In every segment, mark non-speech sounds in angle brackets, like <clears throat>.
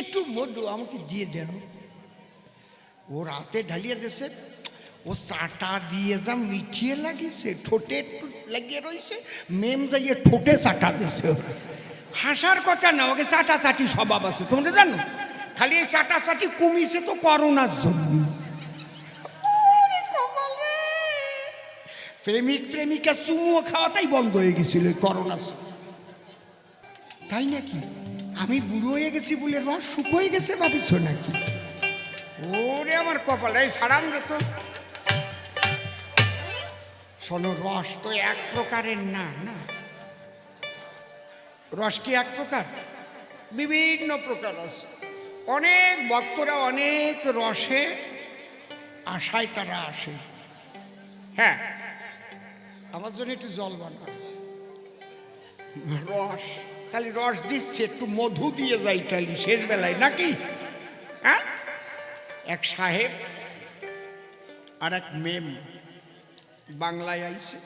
একটু মধু আমাকে দিয়ে দেন ও রাতে ঢালিয়ে দেছে ও চাটা দিয়ে যা মিঠিয়ে লাগিয়েছে, ঠোঁটে একটু লাগিয়ে রয়েছে, মেম যাইয়ে ঠোঁটে চাটা ওর। হাসার কথা না, ওকে চাটা চাটি স্বভাব আছে তোমরা জানো খালি এই চাটা চাটি কমিছে তো করোনার জন্য। প্রেমিক প্রেমিকা চুমুও খাওয়াটাই বন্ধ হয়ে গেছিল করোনার। তাই নাকি আমি বুড়ো হয়ে গেছি বলে রস শুকোয় গেছে ভাবিস নাকি? ওরে আমার কপাল, এই সারান যেত শোনো, রস তো এক প্রকারের না না? রস কি এক প্রকার? বিভিন্ন প্রকার আছে অনেক ভক্তরা অনেক রসে আশায় তারা আসে। হ্যাঁ আমার জন্য একটু জল বানা রস খালি রস দিচ্ছে একটু মধু দিয়ে যাই খালি শেষ বেলায় নাকি? হ্যাঁ? এক সাহেব আর এক মেম বাংলায় আইছে।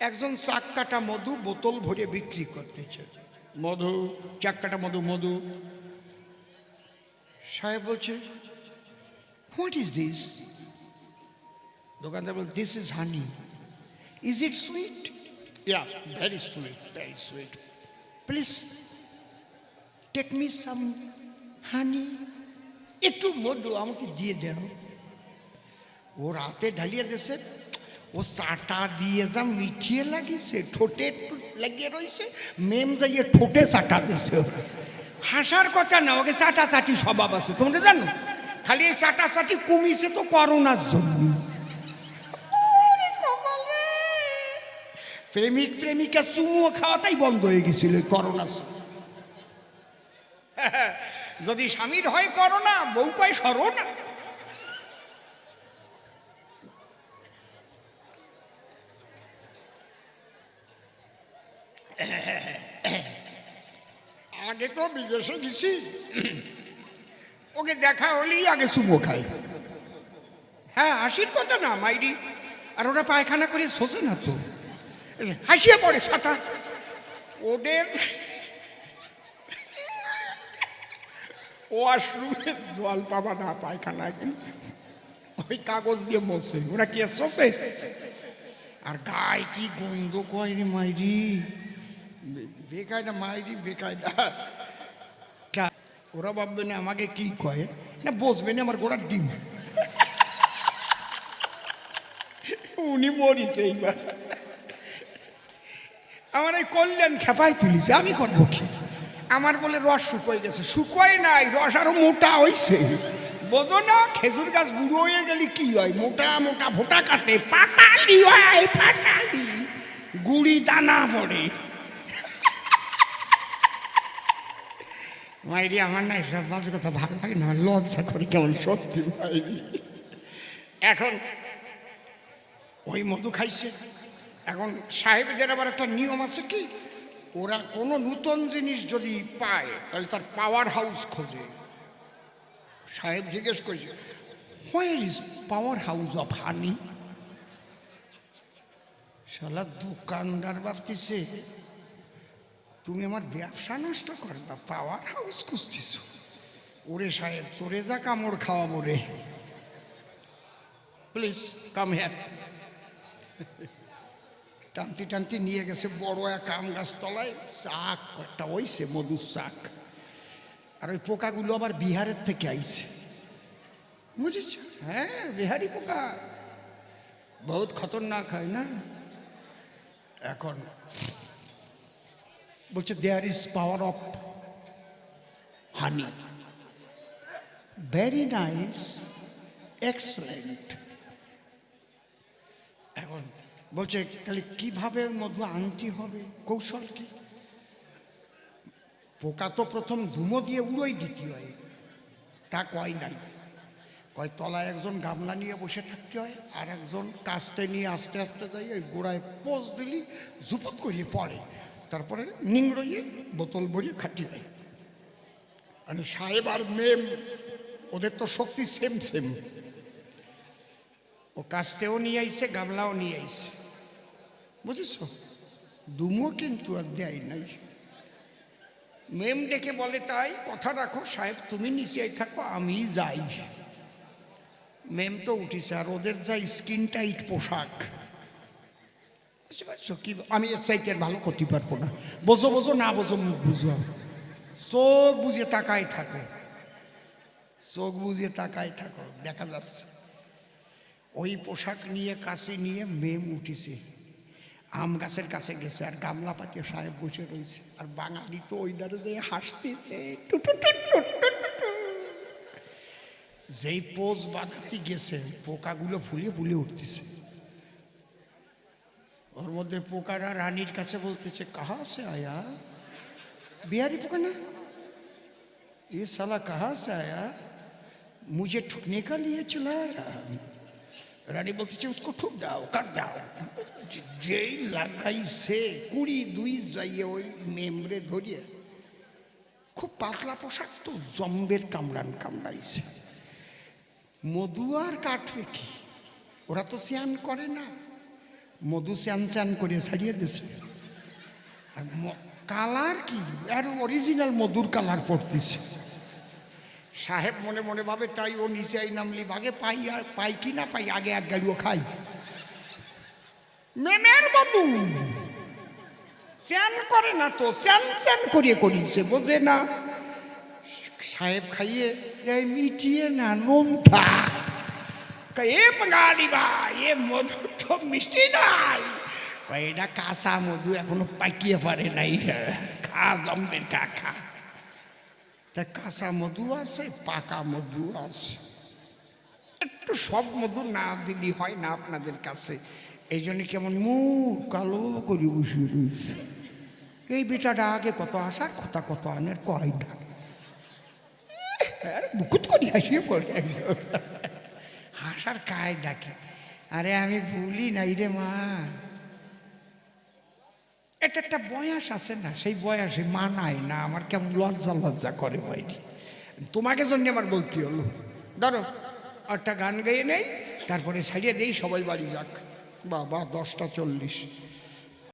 একজন চাক কাটা মধু বোতল ভরে বিক্রি করতেছে মধু? চাক কাটা মধু মধু। সাহেব বলছে হোয়াট ইজ দিস দোকানদার বল this is honey is it sweet yeah very sweet very sweet please take me some honey একটু মধু আমাকে দিয়ে দেন। ও রাতে ঢালিয়ে দেছে ও চাটা দিয়ে যা মিঠিয়ে লাগিয়েছে, ঠোঁটে একটু লাগিয়ে রয়েছে। মেম যাইয়ে ঠোঁটে চাটা দিছে হাসার কথা না, ওকে চাটা চাটি স্বভাব আছে। তোমরা জানো? খালি এই চাটা চাটি কমিছে তো করোনার জন্য প্রেমিক প্রেমিকা চুমুও খাওয়াটাই বন্ধ হয়ে গেছিল করোনা <laughs> যদি স্বামীর হয় করোনা, বউ কয় সরো না <laughs> আগে তো বিদেশে গেছি। <clears throat> ওকে দেখা হলেই আগে চুমো খাই। হ্যাঁ হাসির কথা না, মাইরি। আর ওরা পায়খানা করে শোষে না তো। হাসিয়ে পড়ে ছাতা ওদের ওয়াশরুমে জল পাবা না, পায়খানায়। ওই কাগজ দিয়ে মোছে। ওরা কি শোষে আর গায়ে কি গন্ধ কয় রে মাইরি? বেকায়দা মাইরি, বেকায়দা। ওরা ভাববে না আমাকে কি কয়? না, বসবে না, আমার গোড়ার ডিম। উনি মরিছে এইবার। আমার এই কল্যাণ খেপাই তুলিছে, আমি করব কি? আমার বলে রস শুকোয় গেছে। শুকোয় নাই, রস আরও মোটা হইছে। বোঝো না, খেজুর গাছ বুড়ো হয়ে গেলে কি হয়? মোটা মোটা ভোটা কাটে, পাটালি হয়, পাটালি। গুড়ি দানা পড়ে। মাইরি, আমার না এসব বাজে কথা ভালো লাগে না লজ্জা করি কেমন সত্যি মাইরি। এখন ওই মধু খাইছে। এখন সাহেবদের আবার একটা নিয়ম আছে কি? ওরা কোনো নূতন জিনিস যদি পায়, তাহলে তার পাওয়ার হাউস খোঁজে। সাহেব জিজ্ঞেস করছে where is power house of honey শালা দোকানদার ভাবতেছে, তুমি আমার ব্যবসা নষ্ট করবা পাওয়ার হাউস খুঁজতেছ। ওরে সাহেব, তোরে যা কামড় খাওয়াবো রে। প্লিজ কাম হ্যার টানতি টানতি নিয়ে গেছে বড় এক আম গাছ তলায় চাক একটা ওইছে মধুর চাক আর ওই পোকাগুলো আবার বিহারের থেকে আইছে। বুঝেছ? হ্যাঁ বিহারি পোকা। বহুত খতরনাক হয় না? এখন বলছে there is power of honey very nice excellent বলছে, তাহলে কীভাবে মধু আনতে হবে? কৌশল কি? পোকা তো প্রথম ধুমো দিয়ে উড়োই দিতে হয়। তা কয় নাই। কয়, তলায় একজন গামলা নিয়ে বসে থাকতে হয়, আর একজন কাস্তে নিয়ে আস্তে আস্তে যাই, ওই গোড়ায় পোজ দিলি জুপত করিয়ে পড়ে। তারপরে নিংড়িয়ে বোতল ভরিয়ে খাটি দেয়। মানে সাহেব আর মেম, ওদের তো শক্তি সেম সেম। ও কাস্তেও নিয়ে আইসে, গামলাও নিয়ে আইছে বুঝেছ? দুমো কিন্তু আর দেয় নাই। মেম ডেকে বলে, তাই কথা রাখো সাহেব, তুমি নিচে থাকো আমি যাই। মেম তো উঠিছে, আর ওদের যা স্কিন টাইট পোশাক। বুঝতে পারছ কি? আমি এর চাইতে আর ভালো করতে পারব না। বোঝো বোঝো, না বোঝো, মুখ বুঝো। চোখ বুঝে তাকাই থাকো। চোখ বুঝে তাকাই থাকো, দেখা যাচ্ছে। ওই পোশাক নিয়ে, কাছে নিয়ে মেম উঠিছে। আম গাছের কাছে গেছে আর গামলা পাতে সাহেব বসে রয়েছে আর বাঙালি তো ওই ধারে যে হাসতেছে two two two two two two two. যেই পোজ বাঁধাতে গেছে পোকাগুলো ফুলে ফুলে উঠতেছে ওর মধ্যে পোকারা রানীর কাছে বলতেছে কাহা সে আয়া बिहारी पोका ना ये साला कहाँ से आया मुझे ठुकने का लिए चलाया রানী বলতেছে উসকো ঠুক দাও, কাট দাও। যেই লাগাইছে কুড়ি দুই যাইয়ে ওই মেমরে ধরিয়ে খুব পাতলা পোশাক তো জম্বের কামড়ান কামড়াইছে। মধু আর কাটবে কি? ওরা তো স্যান করে না। মধু স্যান স্যান করে ছাড়িয়ে দিছে। আর কালার কি? আর অরিজিনাল মধুর কালার পড়তেছে। সাহেব মনে মনে ভাবে তাই ও নিচে আই নামলি ভাগে পাই আর পাই কি না পাই আগে এক গাড়িও খাই। মেমের মধু চ্যান করে না তো চ্যান চ্যান করিয়ে করিয়েছে বোঝে না। সাহেব খাইয়ে মিটিয়ে না কয়, এ বাঙালি ভাই এ মধু তো মিষ্টি নাই। এটা কাঁচা মধু এখনও পাকিয়ে পারে নাই। খা জম্বের খা খা। তা কাঁচা মধু আছে, পাকা মধু আছে। একটু সব মধু না দিলি হয় না আপনাদের কাছে। এই জন্য কেমন মুখ কালো করে বসে এই বেটাটা আগে কত আসার কথা কত আনের কয় না। বুকুত করি হাসিয়ে পড়ে হাসার কায় ডাকে। আরে আমি ভুলি নাই রে মা। এটা একটা বয়স আছে না, সেই বয়সে মানায় না, আমার কেমন লজ্জা লজ্জা করে বাইরে তোমাকে জন্য আমার বলতে হলো। ধরো, একটা গান গাইয়ে নেই, তারপরে ছাড়িয়ে দেই, সবাই বাড়ি যাক। বাবা, দশটা চল্লিশ।